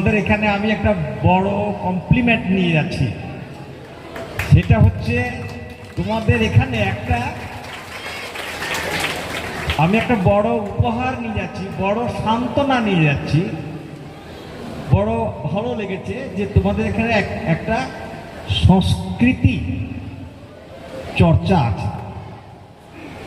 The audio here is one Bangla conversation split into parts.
তোমাদের এখানে আমি একটা বড় কমপ্লিমেন্ট নিয়ে যাচ্ছি। সেটা হচ্ছে, তোমাদের এখানে একটা, আমি একটা বড় উপহার নিয়ে যাচ্ছি, বড় সান্ত্বনা নিয়ে যাচ্ছি। বড় ভালো লেগেছে যে তোমাদের এখানে এক- একটা সংস্কৃতি চর্চা আছে।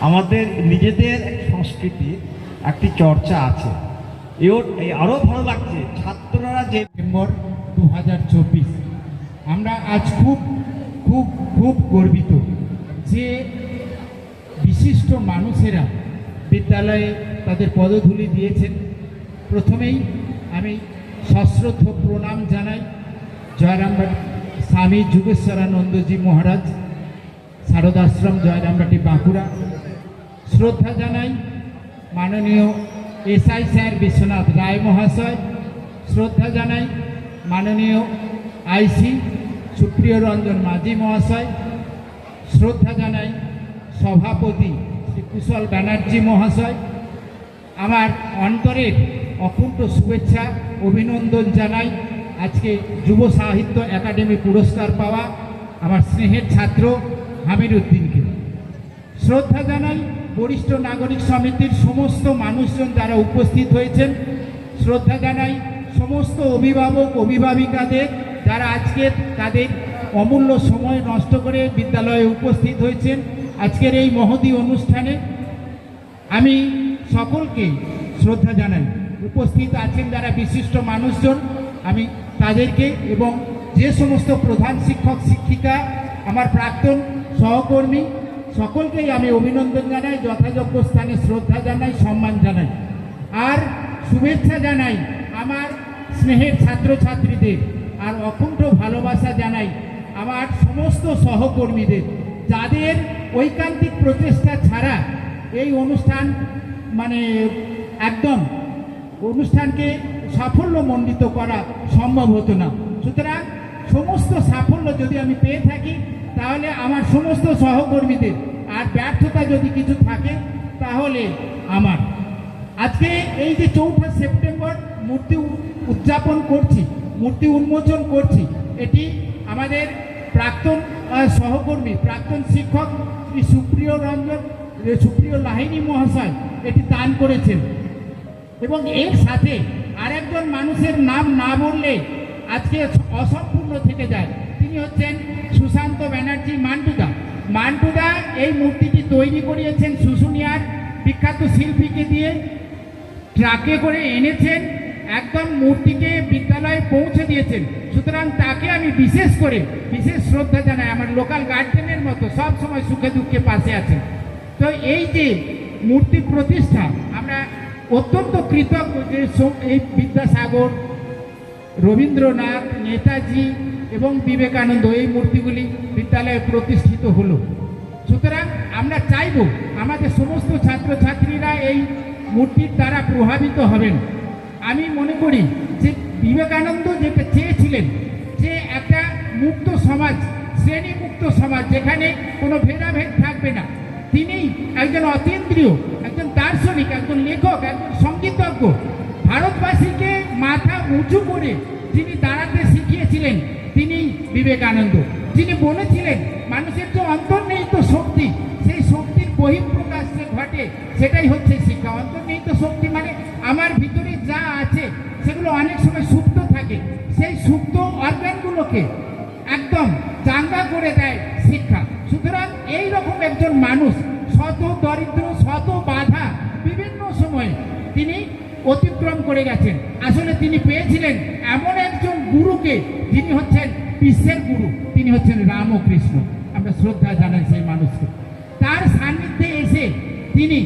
আমাদের নিজেদের সংস্কৃতি একটি চর্চা আছে। এই আরও ভালো লাগছে, ছাত্ররা যে সেপ্টেম্বর দু আমরা আজ খুব খুব খুব গর্বিত যে বিশিষ্ট মানুষেরা বিদ্যালয়ে তাদের পদধূলি দিয়েছেন। প্রথমেই আমি সশ্রদ্ধ প্রণাম জানাই জয়রামবাটি, স্বামী যুগেশ্বরানন্দজি মহারাজ, শারদাশ্রম জয়রামবাটি বাঁকুড়া। শ্রদ্ধা জানাই মাননীয় এসআই স্যার বিশ্বনাথ রায় মহাশয়, শ্রদ্ধা জানাই মাননীয় আইসি সুপ্রিয় রঞ্জন মাঝি মহাশয়, শ্রদ্ধা জানাই সভাপতি শ্রী কুশল ব্যানার্জি মহাশয়, আমার অন্তরের অকুণ্ঠ শুভেচ্ছা, অভিনন্দন জানাই আজকে যুব সাহিত্য একাডেমি পুরস্কার পাওয়া আমার স্নেহের ছাত্র হামির উদ্দিনকে শ্রদ্ধা জানাই বরিষ্ঠ নাগরিক সমিতির সমস্ত মানুষজন যারা উপস্থিত হয়েছেন, শ্রদ্ধা জানাই সমস্ত অভিভাবক, অভিভাবিকাদের যারা আজকে তাদের অমূল্য সময় নষ্ট করে বিদ্যালয়ে উপস্থিত হয়েছেন। আজকের এই মহতি অনুষ্ঠানে আমি সকলকে শ্রদ্ধা জানাই। উপস্থিত আছেন যারা বিশিষ্ট মানুষজন, আমি তাদেরকে এবং যে সমস্ত প্রধান শিক্ষক, শিক্ষিকা, আমার প্রাক্তন সহকর্মী সকলকেই আমি অভিনন্দন জানাই, যথাযোগ্য স্থানে শ্রদ্ধা জানাই, সম্মান জানাই। আর শুভেচ্ছা জানাই আমার স্নেহের ছাত্রছাত্রীদের, আর অকুণ্ঠ ভালোবাসা জানাই আমার সমস্ত সহকর্মীদের, যাদের ঐকান্তিক প্রচেষ্টা ছাড়া এই অনুষ্ঠান মানে একদম অনুষ্ঠানকে সাফল্যমণ্ডিত করা সম্ভব হতো না। সুতরাং সমস্ত সাফল্য যদি আমি পেয়ে থাকি তাহলে আমার সমস্ত সহকর্মীদের আর ব্যর্থতা যদি কিছু থাকে, তাহলে আমার। আজকে এই যে চৌঠা সেপ্টেম্বর মূর্তি উদযাপন করছি, মূর্তি উন্মোচন করছি, এটি আমাদের প্রাক্তন সহকর্মী, প্রাক্তন শিক্ষক শ্রী সুপ্রিয় রঞ্জন সুপ্রিয় লাহিনী মহাশয় এটি দান করেছেন। এবং এর সাথে আরেকজন মানুষের নাম না বললে আজকে অসম্পূর্ণ থেকে যায়। তিনি হচ্ছেন সুশান্ত ব্যানার্জি মান্টুদা। মান্টুদা এই মূর্তিটি তৈরি করিয়েছেন শুশুনিয়ার বিখ্যাত শিল্পীকে দিয়ে। ট্রাকে করে এনেছেন, একদম মূর্তিকে বিদ্যালয়ে পৌঁছে দিয়েছেন। সুতরাং তাকে আমি বিশেষ করে, বিশেষ শ্রদ্ধা জানাই। আমার লোকাল গার্জেনের মতো সব সময় সুখে দুঃখে পাশে আছেন। তো এই যে মূর্তি প্রতিষ্ঠা, আমরা অত্যন্ত কৃতজ্ঞ যে এই বিদ্যাসাগর, রবীন্দ্রনাথ নেতাজি এবং বিবেকানন্দ এই মূর্তিগুলি বিদ্যালয়ে প্রতিষ্ঠিত হলো। সুতরাং আমরা চাইব আমাদের সমস্ত ছাত্রছাত্রীরা এই মূর্তির দ্বারা প্রভাবিত হবেন। আমি মনে করি যে বিবেকানন্দ যেটা চেয়েছিলেন যে একটা মুক্ত সমাজ শ্রেণি মুক্ত সমাজ, যেখানে কোনো ভেদাভেদ থাকবে না। তিনি একজন অতীন্দ্রিয়, একজন দার্শনিক, একজন লেখক, একজন সঙ্গীতজ্ঞ ভারতবাসীকে মাথা উঁচু করে তিনি দাঁড়াতে শিখিয়েছিলেন। বিবেকানন্দ। যিনি বলেছিলেন, মানুষের যে অন্তর্নিহিত শক্তি। সেই শক্তির বহিঃপ্রকাশ যে ঘটে, সেটাই হচ্ছে শিক্ষা। অন্তর্নিহিত শক্তি মানে আমার ভিতরে যা আছে, সেগুলো অনেক সময় সুপ্ত থাকে। সেই সুপ্ত অর্গানগুলোকে একদম চাঙ্গা করে দেয় শিক্ষা। সুতরাং এই রকম একজন মানুষ, শত দরিদ্র, শত বাধা, বিভিন্ন সময়ে তিনি অতিক্রম করে গেছেন। আসলে তিনি পেয়েছিলেন এমন একজন গুরুকে, যিনি হচ্ছেন বিশ্বের গুরু, তিনি হচ্ছেন রামকৃষ্ণ। আমরা শ্রদ্ধা জানাই সেই মানুষকে। তার সান্নিধ্যে এসে তিনি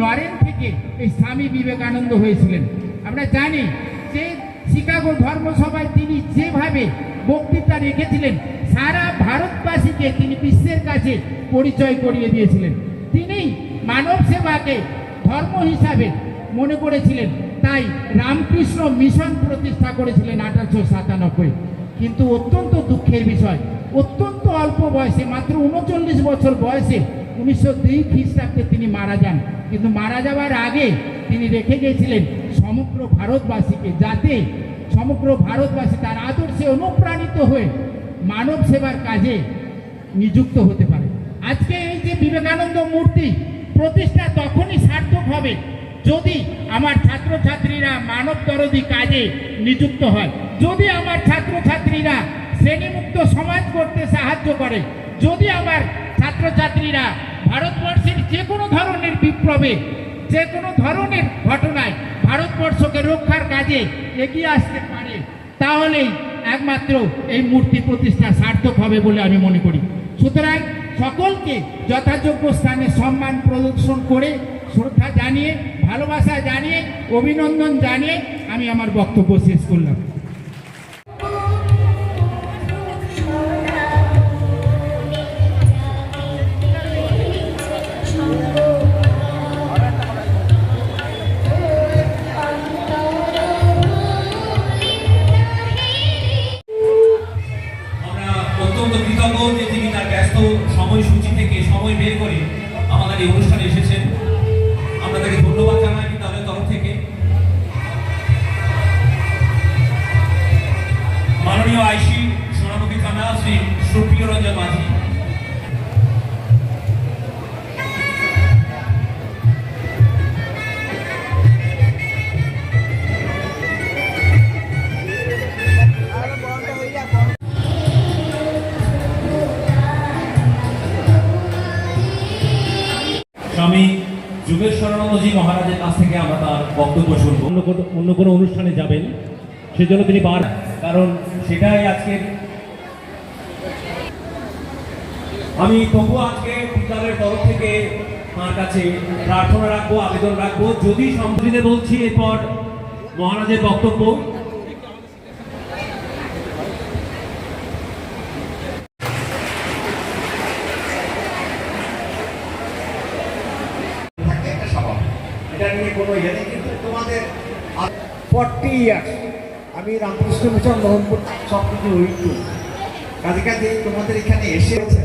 নরেন থেকে এই স্বামী বিবেকানন্দ হয়েছিলেন। আমরা জানি যে শিকাগো ধর্মসভায় তিনি যেভাবে বক্তৃতা রেখেছিলেন, সারা ভারতবাসীকে তিনি বিশ্বের কাছে পরিচয় করিয়ে দিয়েছিলেন। তিনি মানব সেবাকে ধর্ম হিসাবে মনে করেছিলেন। তাই রামকৃষ্ণ মিশন প্রতিষ্ঠা করেছিলেন আঠারোশো সাতানব্বই। কিন্তু অত্যন্ত দুঃখের বিষয়। অত্যন্ত অল্প বয়সে, মাত্র উনচল্লিশ বছর বয়সে উনিশশো দুই খ্রিস্টাব্দে তিনি মারা যান। কিন্তু মারা যাওয়ার আগে তিনি রেখে গিয়েছিলেন সমগ্র ভারতবাসীকে যাতে সমগ্র ভারতবাসী তার আদর্শে অনুপ্রাণিত হয়ে মানব সেবার কাজে নিযুক্ত হতে পারে। আজকে এই যে বিবেকানন্দ মূর্তি প্রতিষ্ঠা তখনই সার্থক হবে। যদি আমার ছাত্রছাত্রীরা মানব দরদি কাজে নিযুক্ত হয়, যদি আমার ছাত্রছাত্রীরা শ্রেণীমুক্ত সমাজ করতে সাহায্য করে, যদি আমার ছাত্রছাত্রীরা ভারতবর্ষের যে কোনো ধরনের বিপ্লবে যে কোনো ধরনের ঘটনায় ভারতবর্ষকে রক্ষার কাজে এগিয়ে আসতে পারে, তাহলেই একমাত্র এই মূর্তি প্রতিষ্ঠা সার্থক হবে বলে আমি মনে করি। সুতরাং সকলকে যথাযোগ্য স্থানে সম্মান প্রদর্শন করে শ্রদ্ধা জানিয়ে ভালোবাসা জানিয়ে অভিনন্দন জানিয়ে আমি আমার বক্তব্য শেষ করলাম। আইসি, সোনামুখী থানা শ্রী সুপ্রিয় রঞ্জন মাঝি। স্বামী যুগেশ্বরানন্দজি মহারাজের কাছ থেকে আমরা তার বক্তব্য শুনব। অন্য কোনো অন্য কোনো অনুষ্ঠানে যাবেন? সেজন্য তিনি বার কারণ সেটাই আজকের আমি তবু আজকে বিদ্যালয়ের তরফ থেকে তার কাছে প্রার্থনা রাখব আবেদন রাখব। যদি সম্বোধিতে বলছি এরপর মহারাজের বক্তব্য। এটা নিয়ে কোনো ইয়ে নেই কিন্তু তোমাদের ফর্টি ইয়ার্স আমি রামকৃষ্ণ মিশন মোহনপুর কিছু উইটু কাজে কাজে তোমাদের এখানে এসেছে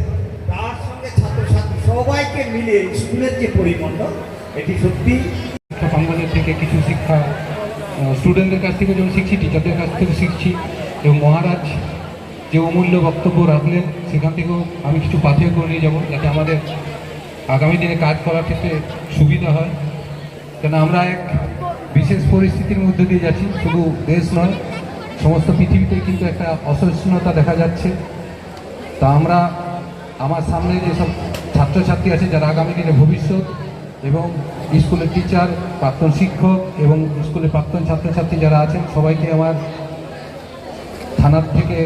তার সঙ্গে ছাত্রছাত্রী সবাইকে মিলে স্কুলের যে পরিমণ্ডল, এটি সত্যি। শিক্ষা থেকে কিছু শিক্ষা স্টুডেন্টদের কাছ থেকে যেমন শিখছি টিচারদের কাছ থেকে শিখছি এবং মহারাজ যে অমূল্য বক্তব্য রাখলেন, সেখান থেকেও আমি কিছু পাথেয় করে নিয়ে যাব, যাতে আমাদের আগামী দিনে কাজ করার ক্ষেত্রে সুবিধা হয়। কেন আমরা এক বিশেষ পরিস্থিতির মধ্যে দিয়ে যাচ্ছি, শুধু দেশ নয়, সমস্ত পৃথিবীতে কিন্তু একটা অসহিষ্ণুতা দেখা যাচ্ছে। তা আমরা আমার সামনে যেসব ছাত্রছাত্রী আছে, যারা আগামী দিনে ভবিষ্যৎ এবং স্কুলের টিচার, প্রাক্তন শিক্ষক এবং স্কুলের প্রাক্তন ছাত্রছাত্রী যারা আছেন, সবাইকে আমার থানার থেকে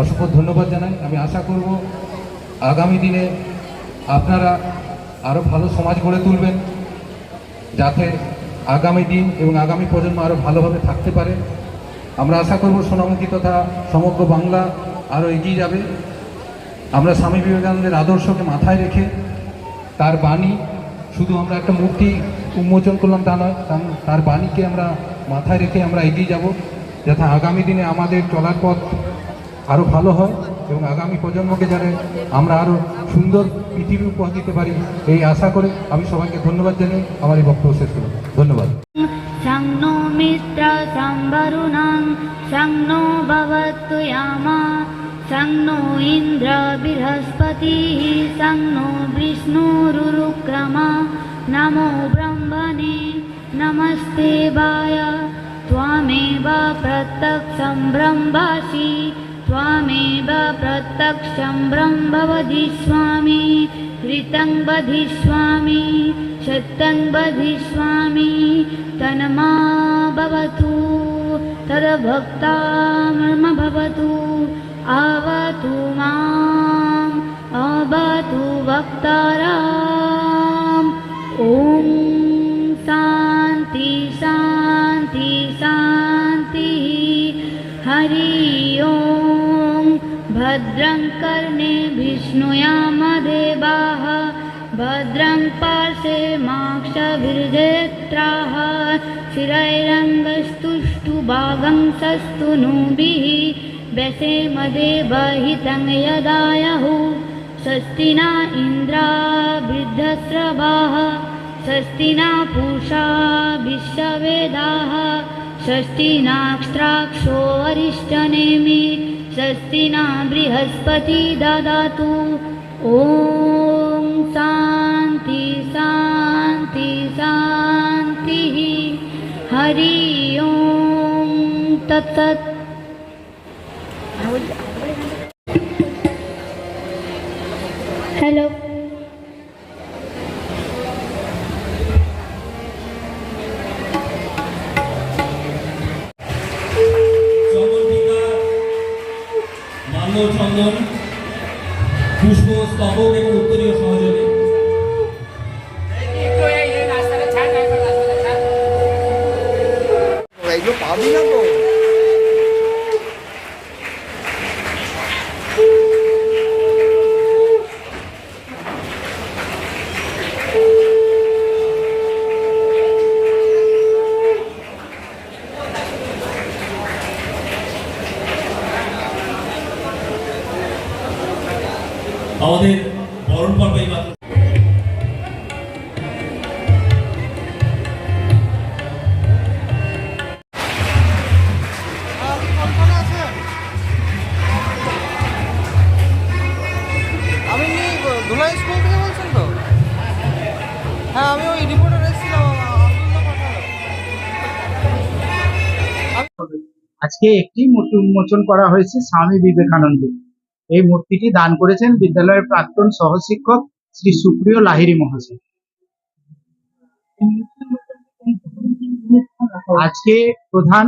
অসংখ্য ধন্যবাদ জানাই। আমি আশা করব আগামী দিনে আপনারা আরও ভালো সমাজ গড়ে তুলবেন, যাতে আগামী দিন এবং আগামী প্রজন্ম আরও ভালোভাবে থাকতে পারে। আমরা আশা করব সোনামুখী তথা সমগ্র বাংলা আরও এগিয়ে যাবে। আমরা স্বামী বিবেকানন্দের আদর্শকে মাথায় রেখে তার বাণী, শুধু আমরা একটা মূর্তি উন্মোচন করলাম তা নয়, তার- বাণীকে আমরা মাথায় রেখে আমরা এগিয়ে যাব যাতে আগামী দিনে আমাদের চলার পথ আরও ভালো হয়। এবং আগামী প্রজন্মকে যাতে আমরা আরও সুন্দর পৃথিবী উপহার দিতে পারি এই আশা করে আমি সবাইকে ধন্যবাদ জানিয়ে আমার এই বক্তব্য শেষ করব ধন্যবাদ शं नो मित्र सम्वरुणां शं नो भवतु यामा शं नो इन्द्र बृहस्पतिः शं नो विष्णुरुरुक्रमा नमो ब्रह्मणे नमस्ते वाय त्वामेव प्रत्यक्षं ब्रह्मासि त्वामेव प्रत्यक्षं ब्रह्म वदिष्यामि ऋतं वधिष्यामि सत्यं वधिष्यामि तन्मा भवतु तद्भक्तामर्म भवतु आवतु माम् अवतु वक्ताराम्। ॐ शान्ति शान्ति शान्तिः भद्रं कर्णे विष्णुयामदेवाः भद्रं पार्श्वे माक्षभिर्जेत्राः शिरैरङ्गस्तुष्टुभागं सस्तुनुभिः व्यसेमदेवहितं यदायहु स्वस्ति न इन्द्रा वृद्धस्रवाः स्वस्ति न पूषा विश्ववेदाः षष्ठी नाक्ष्त्राक्षो अरिष्टनेमि षष्टिना बृहस्पति ददातु। ॐ शान्ति शान्ति शान्तिः हरि ॐ तत्तत् हेलो আজকে একটি মূর্তি উন্মোচন করা হয়েছে স্বামী বিবেকানন্দ। এই মূর্তিটি দান করেছেন বিদ্যালয়ের প্রাক্তন সহশিক্ষক শ্রী সুপ্রিয় লাহিরি মহাশয়। আজকে প্রধান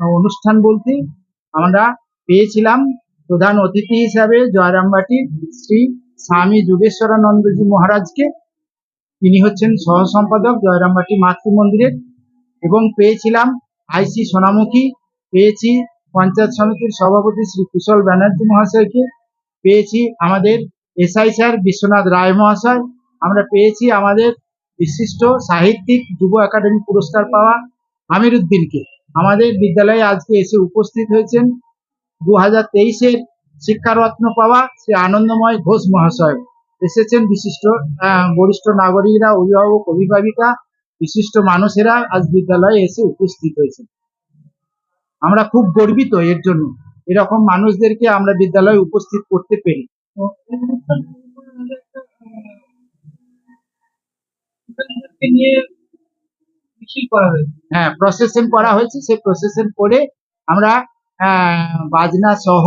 অনুষ্ঠান বলতে আমরা পেয়েছিলাম প্রধান অতিথি হিসাবে জয়রামবাটির শ্রী স্বামী যুগেশ্বরানন্দজি মহারাজকে। তিনি হচ্ছেন সহ সম্পাদক জয়রামবাটি মাতৃ মন্দিরের এবং পেয়েছিলাম আইসি সোনামুখী পেয়েছি পঞ্চায়েত সমিতির সভাপতি শ্রী কুশল ব্যানার্জি মহাশয়কে, পেয়েছি আমাদের এসআই স্যার বিশ্বনাথ রায় মহাশয়, আমরা পেয়েছি আমাদের বিশিষ্ট সাহিত্যিক যুব একাডেমি পুরস্কার পাওয়া আমির উদ্দিনকে আমাদের বিদ্যালয়ে আজকে এসে উপস্থিত হয়েছেন। দু হাজার তেইশের শিক্ষারত্ন পাওয়া শ্রী আনন্দময় ঘোষ মহাশয়। এসেছেন বিশিষ্ট বরিষ্ঠ নাগরিকরা, অভিভাবক, অভিভাবিকা, বিশিষ্ট মানুষেরা আজ বিদ্যালয়ে এসে উপস্থিত হয়েছে আমরা খুব গর্বিত এর জন্য। এরকম মানুষদেরকে আমরা বিদ্যালয়ে উপস্থিত করতে পেরে। হ্যাঁ প্রসেসন করা হয়েছে। সেই প্রসেসন করে আমরা বাজনা সহ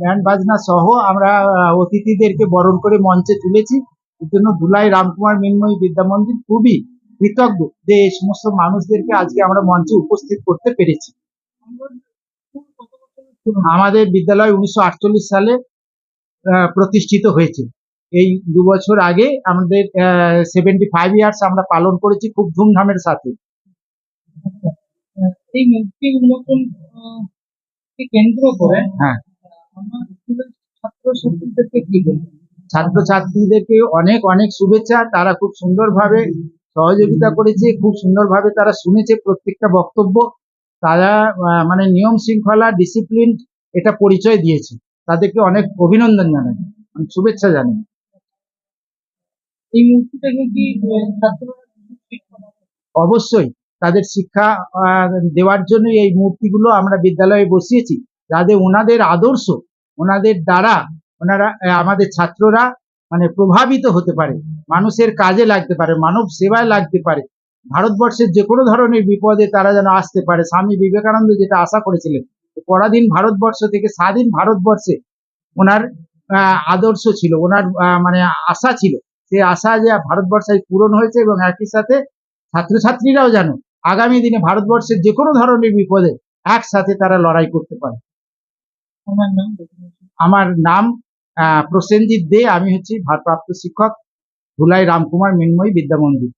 ব্যান্ড বাজনা সহ আমরা অতিথিদেরকে বরণ করে মঞ্চে তুলেছি। এর জন্য ধুলাই, রামকুমার, মিন্ময়ী, বিদ্যা মন্দির খুবই কৃতজ্ঞ। যে এই সমস্ত মানুষদেরকে আজকে আমরা মঞ্চে উপস্থিত করতে পেরেছি। আমাদের বিদ্যালয় উনিশশো আটচল্লিশ সালে প্রতিষ্ঠিত হয়েছে। এই দু বছর আগে আমাদের সেভেন্টি ফাইভ ইয়ার্স আমরা পালন করেছি খুব ধুমধামের সাথে। এই মূর্তি উন্মোচন কেন্দ্র করে হ্যাঁ। আমার স্কুলের ছাত্রছাত্রীদেরকে কি বলব ছাত্রছাত্রীদেরকে অনেক অনেক শুভেচ্ছা। তারা খুব সুন্দরভাবে সহযোগিতা করেছে খুব সুন্দরভাবে তারা শুনেছে প্রত্যেকটা বক্তব্য। তারা মানে নিয়ম শৃঙ্খলা ডিসিপ্লিন এটা পরিচয় দিয়েছে। তাদেরকে অনেক অভিনন্দন জানাই। শুভেচ্ছা জানাই। এই কি? অবশ্যই তাদের শিক্ষা দেওয়ার জন্য এই মূর্তিগুলো আমরা বিদ্যালয়ে বসিয়েছি। যাতে ওনাদের আদর্শ ওনাদের দ্বারা ওনারা আমাদের ছাত্ররা মানে প্রভাবিত হতে পারে। মানুষের কাজে লাগতে পারে মানব সেবায় লাগতে পারে। ভারতবর্ষের যে কোনো ধরনের বিপদে তারা যেন আসতে পারে। স্বামী বিবেকানন্দ যেটা আশা করেছিলেন পরাধীন ভারতবর্ষ থেকে স্বাধীন ভারতবর্ষে ওনার আহ, আদর্শ ছিল ওনার মানে আশা ছিল। সেই আশা যে ভারতবর্ষে পূরণ হয়েছে এবং একই সাথে ছাত্রছাত্রীরাও যেন আগামী দিনে ভারতবর্ষের যে কোনো ধরনের বিপদে একসাথে তারা লড়াই করতে পারে। আমার নাম আমার নাম আহ, প্রসেনজিৎ দে আমি হচ্ছি ভারপ্রাপ্ত শিক্ষক ধুলাই রামকুমার মিন্ময়ী বিদ্যা মন্দির